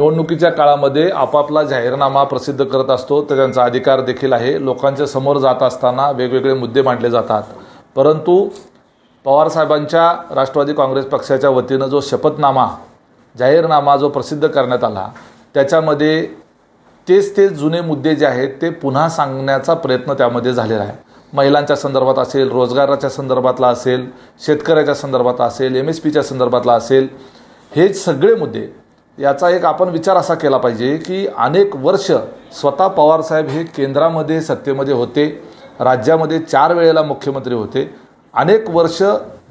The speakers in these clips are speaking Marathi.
निवडणुकीच्या काळामध्ये आपापला जाहीरनामा प्रसिद्ध करत असतो तर त्यांचा अधिकार देखील आहे. लोकांच्या समोर जात असताना वेगवेगळे मुद्दे मांडले जातात. परंतु पवारसाहेबांच्या राष्ट्रवादी काँग्रेस पक्षाच्या वतीनं जो शपथनामा जाहीरनामा जो प्रसिद्ध करण्यात आला त्याच्यामध्ये तेच तेच जुने मुद्दे जे आहेत ते पुन्हा सांगण्याचा प्रयत्न त्यामध्ये झालेला आहे. महिलांच्या संदर्भात असेल रोजगाराच्या संदर्भातला असेल शेतकऱ्याच्या संदर्भात असेल एम एस पीच्या संदर्भातला असेल हे सगळे मुद्दे याचा एक आपण विचार असा केला पाहिजे की अनेक वर्ष स्वतः पवारसाहेब हे केंद्रामध्ये सत्तेमध्ये होते राज्यामध्ये चार वेळेला मुख्यमंत्री होते. अनेक वर्ष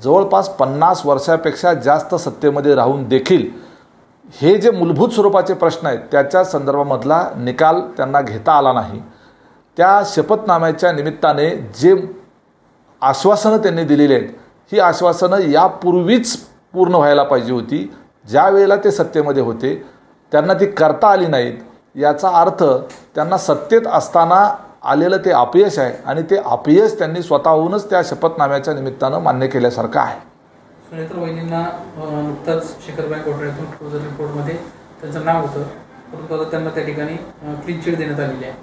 जवळपास पन्नास वर्षापेक्षा जास्त सत्तेमध्ये राहून देखील हे जे मूलभूत स्वरूपाचे प्रश्न आहेत त्याच्या संदर्भामधला निकाल त्यांना घेता आला नाही. त्या शपथनाम्याच्या निमित्ताने जे आश्वासनं त्यांनी दिलेली आहेत ही आश्वासनं यापूर्वीच पूर्ण व्हायला पाहिजे होती. ज्या वेळेला ते सत्तेमध्ये होते त्यांना ती करता आली नाहीत. याचा अर्थ त्यांना सत्तेत असताना आलेलं ते अपयश आहे आणि ते अपयश त्यांनी स्वतःहूनच त्या शपथनाम्याच्या निमित्तानं मान्य केल्यासारखं आहे. सुनेत्र वहिनींना नुकताच शेखरबाई घोटाळ्यातून क्लोजर रिपोर्टमध्ये त्यांचं नाव होतं. परंतु आता त्यांना त्या ठिकाणी क्लीन चिट देण्यात आलेली आहे.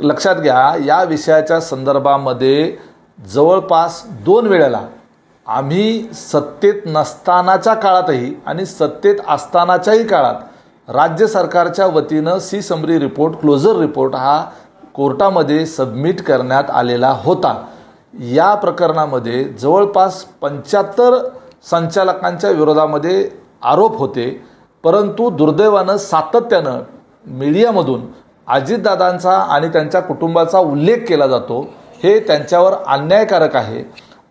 लक्षात घ्या या विषयाच्या संदर्भामध्ये जवळपास दोन वेळेला आम्ही सत्तेत नसतानाच्या काळातही आणि सत्तेत असतानाच्याही काळात राज्य सरकारच्या वतीनं C summary report closure report हा कोर्टामध्ये सबमिट करण्यात आलेला होता. या प्रकरणामध्ये जवळपास पंच्याहत्तर संचालकांच्या विरोधामध्ये आरोप होते परंतु दुर्दैवानं सातत्यानं मीडियामधून अजितदादांचा आणि त्यांच्या कुटुंबाचा उल्लेख केला जातो. हे त्यांच्यावर अन्यायकारक आहे.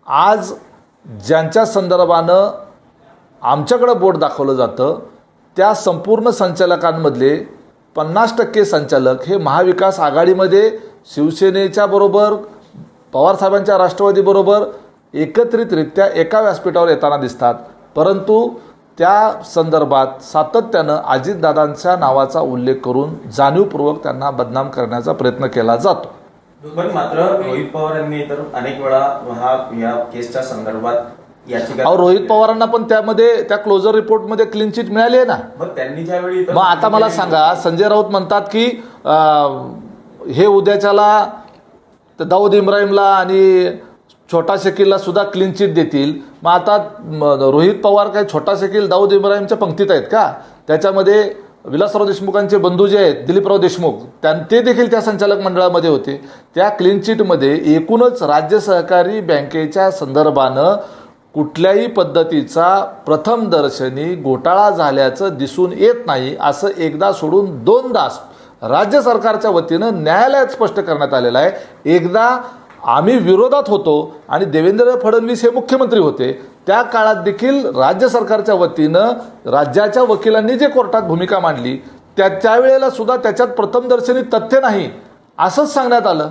आज ज्यांच्या संदर्भानं आमच्याकडं बोट दाखवलं जातं त्या संपूर्ण संचालकांमधले पन्नास टक्के संचालक हे महाविकास आघाडीमध्ये शिवसेनेच्या बरोबर पवारसाहेबांच्या राष्ट्रवादीबरोबर एकत्रितरित्या एका व्यासपीठावर येताना दिसतात. परंतु त्या संदर्भात सातत्यानं अजितदादांच्या नावाचा उल्लेख करून जाणीवपूर्वक त्यांना बदनाम करण्याचा प्रयत्न केला जातो. पण मात्र रोहित पवार यांनी तर अनेक वेळा हा या केसच्या संदर्भात याचिका अहो रोहित पवारांना पण त्यामध्ये त्या क्लोजर रिपोर्टमध्ये क्लीन चिट मिळाली आहे ना? मग त्यांनी ज्यावेळी इतर- मग आता मला सांगा संजय राऊत म्हणतात की अं, हे उद्याच्याला तर दाऊद इब्राहिमला आणि छोटा शकीलला सुद्धा क्लीन चिट देतील. मग आता म, रोहित पवार काय छोटा शकील दाऊद इब्राहिमच्या पंक्तीत आहेत का? त्याच्यामध्ये विलासराव देशमुखांचे बंधू जे आहेत दिलीपराव देशमुख त्यां ते देखील त्या संचालक मंडळामध्ये होते. त्या क्लीन चिटमध्ये एकूणच राज्य सहकारी बँकेच्या संदर्भानं कुठल्याही पद्धतीचा प्रथम दर्शनी घोटाळा झाल्याचं दिसून येत नाही असं एकदा सोडून दोनदा राज्य सरकारच्या वतीनं न्यायालयात स्पष्ट करण्यात आलेलं आहे. एकदा आम्ही विरोधात होतो आणि देवेंद्र फडणवीस हे मुख्यमंत्री होते त्या काळात देखील राज्य सरकारच्या वतीनं राज्याच्या वकिलांनी जे कोर्टात भूमिका मांडली त्या त्यावेळेला सुद्धा त्याच्यात प्रथमदर्शनी तथ्य नाही असंच सांगण्यात आलं.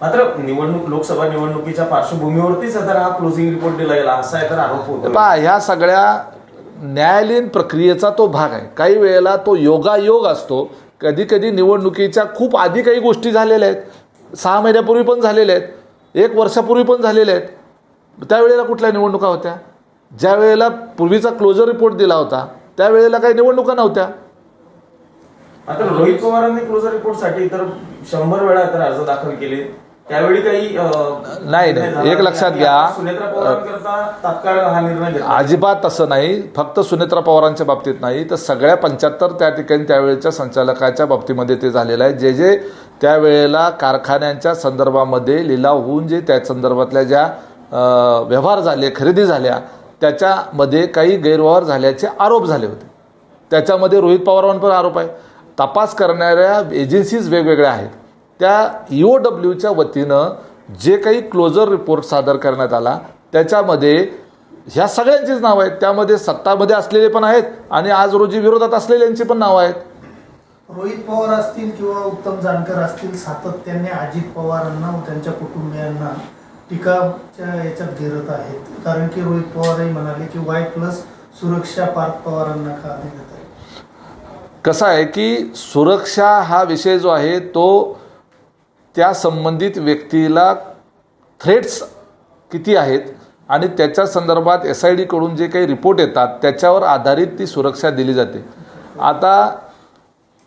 मात्र निवडणूक लोकसभा निवडणुकीच्या पार्श्वभूमीवरतीच तर हा क्लोजिंग रिपोर्ट दिला गेला असा आहे तर आरोप होतो पहा ह्या सगळ्या न्यायालयीन प्रक्रियेचा तो भाग आहे. काही वेळेला तो योगायोग असतो. कधी कधी निवडणुकीच्या खूप आधी काही गोष्टी झालेल्या आहेत. सहा महिन्यापूर्वी पण झालेल्या आहेत. एक वर्षापूर्वी पण झालेल्या आहेत. त्यावेळेला कुठल्या निवडणुका होत्या? ज्या वेळेला पूर्वीचा क्लोजर रिपोर्ट दिला होता त्यावेळेला काही निवडणुका नव्हत्या. मात्र रोहित पवारांनी क्लोजर रिपोर्टसाठी तर शंभर वेळा तर अर्ज दाखल केले. त्यावेळी काही नाही, नाही. एक लक्षात घ्या. आता हा अजिबात तसं नाही. फक्त सुनेत्रा पवारांच्या बाबतीत नाही. तर सगळ्या पंच्याहत्तर त्या ठिकाणी त्यावेळेच्या संचालकाच्या बाबतीमध्ये ते झालेलं आहे. जे जे त्यावेळेला कारखान्यांच्या संदर्भामध्ये लिलाव होऊन जे त्या संदर्भातल्या ज्या व्यवहार झाले खरेदी झाल्या त्याच्यामध्ये काही गैरव्यवहार झाल्याचे आरोप झाले होते. त्याच्यामध्ये रोहित पवारांवर पण आरोप आहे. तपास करणाऱ्या एजन्सीज वेगवेगळ्या आहेत. त्या ईओ ओ डब्ल्यूच्या वतीनं जे काही क्लोजर रिपोर्ट सादर करण्यात आला त्याच्यामध्ये ह्या सगळ्यांचीच नावं आहेत. त्यामध्ये सत्तामध्ये असलेले पण आहेत आणि आज रोजी विरोधात असलेल्यांची पण नावं आहेत. रोहित पवार असतील किंवा उत्तम जानकर असतील सातत्याने अजित पवारांना व त्यांच्या कुटुंबियांना टीकाच्या याच्यात घेरत आहेत. कारण की रोहित पवारही म्हणाले की वाय प्लस सुरक्षा पार्थ पवारांना का देण्यात आहे कसं आहे की सुरक्षा हा विषय जो आहे तो त्या संबंधित व्यक्तीला थ्रेट्स किती आहेत आणि त्याच्या संदर्भात एस आय डीकडून जे काही रिपोर्ट येतात त्याच्यावर आधारित ती सुरक्षा दिली जाते. आता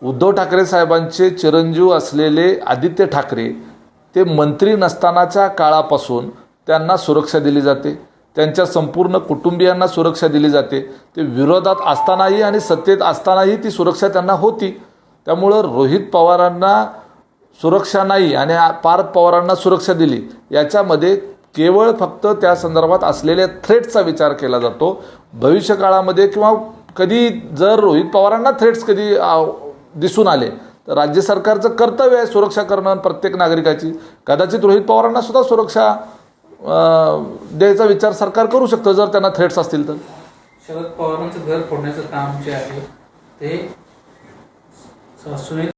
उद्धव ठाकरे साहेबांचे चिरंजीव असलेले आदित्य ठाकरे ते मंत्री नसतानाच्या काळापासून त्यांना सुरक्षा दिली जाते. त्यांच्या संपूर्ण कुटुंबियांना सुरक्षा दिली जाते. ते विरोधात असतानाही आणि सत्तेत असतानाही ती सुरक्षा त्यांना होती. त्यामुळं रोहित पवारांना सुरक्षा नाही आणि पार्थ पवारांना सुरक्षा दिली. याच्यामध्ये केवळ फक्त त्या संदर्भात असलेल्या थ्रेट्सचा विचार केला जातो. भविष्यकाळामध्ये किंवा कधी जर रोहित पवारांना थ्रेट्स कधी दिसून आले. तर राज्य सरकारचं कर्तव्य आहे सुरक्षा करणं प्रत्येक नागरिकाची. कदाचित रोहित पवारांना सुद्धा सुरक्षा द्यायचा विचार सरकार करू शकतं जर त्यांना थ्रेट्स असतील तर. शरद पवारांचं घर फोडण्याचं काम जे आहे ते सुनील